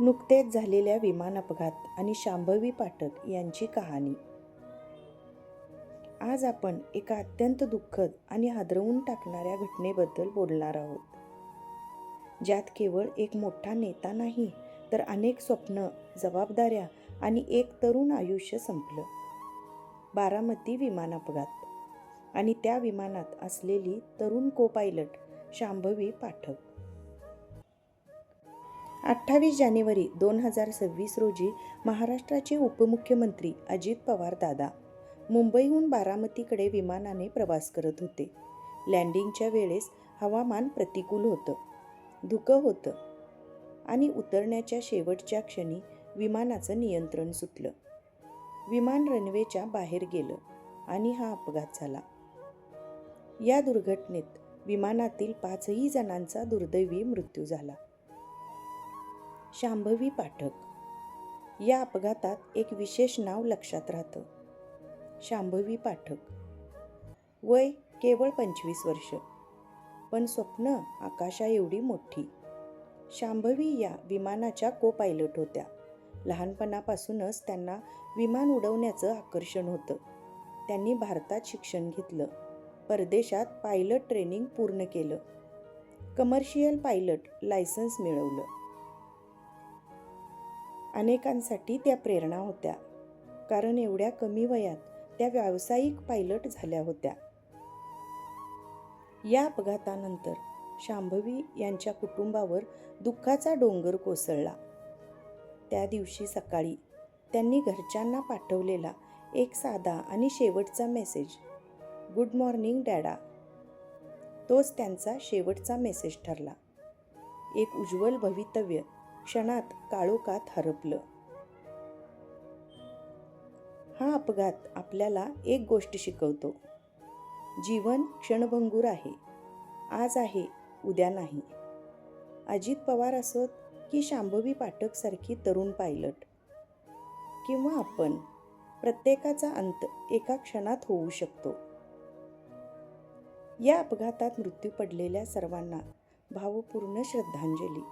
नुकतेच झालेल्या विमान अपघात आणि शांभवी पाठक यांची कहाणी. आज आपण एका अत्यंत दुःखद आणि हादरवून टाकणाऱ्या घटनेबद्दल बोलणार आहोत. ज्यात केवळ एक मोठा नेता नाही तर अनेक स्वप्न जबाबदाऱ्या आणि एक तरुण आयुष्य संपलं. बारामती विमान अपघात आणि त्या विमानात असलेली तरुण को पायलट शांभवी पाठक. अठ्ठावीस जानेवारी दोन हजार सव्वीस रोजी महाराष्ट्राचे उपमुख्यमंत्री अजित पवार दादा मुंबईहून बारामतीकडे विमानाने प्रवास करत होते. लँडिंगच्या वेळेस हवामान प्रतिकूल होतं. धुकं होतं आणि उतरण्याच्या शेवटच्या क्षणी विमानाचं नियंत्रण सुटलं. विमान रनवेच्या बाहेर गेलं आणि हा अपघात झाला. या दुर्घटनेत विमानातील पाचही जणांचा दुर्दैवी मृत्यू झाला. शांभवी पाठक. या अपघातात एक विशेष नाव लक्षात राहतं. शांभवी पाठक. वय केवळ पंचवीस वर्ष. पण स्वप्न आकाशा एवढी मोठी. शांभवी या विमानाच्या को पायलट होत्या. लहानपणापासूनच त्यांना विमान उडवण्याचं आकर्षण होतं. त्यांनी भारतात शिक्षण घेतलं. परदेशात पायलट ट्रेनिंग पूर्ण केलं. कमर्शियल पायलट लायसन्स मिळवलं. अनेकांसाठी त्या प्रेरणा होत्या. कारण एवढ्या कमी वयात त्या व्यावसायिक पायलट झाल्या होत्या. या अपघातानंतर शांभवी यांच्या कुटुंबावर दुःखाचा डोंगर कोसळला. त्या दिवशी सकाळी त्यांनी घरच्यांना पाठवलेला एक साधा आणि शेवटचा मेसेज गुड मॉर्निंग डॅडा. तोच त्यांचा शेवटचा मेसेज ठरला. एक उज्ज्वल भवितव्य क्षणात काळोखात हरपलं. हा अपघात आपल्याला एक गोष्ट शिकवतो. जीवन क्षणभंगूर आहे. आज आहे उद्या नाही. अजित पवार असोत की शांभवी पाठकसारखी तरुण पायलट. किंवा आपण प्रत्येकाचा अंत एका क्षणात होऊ शकतो. या अपघातात मृत्यू पडलेल्या सर्वांना भावपूर्ण श्रद्धांजली.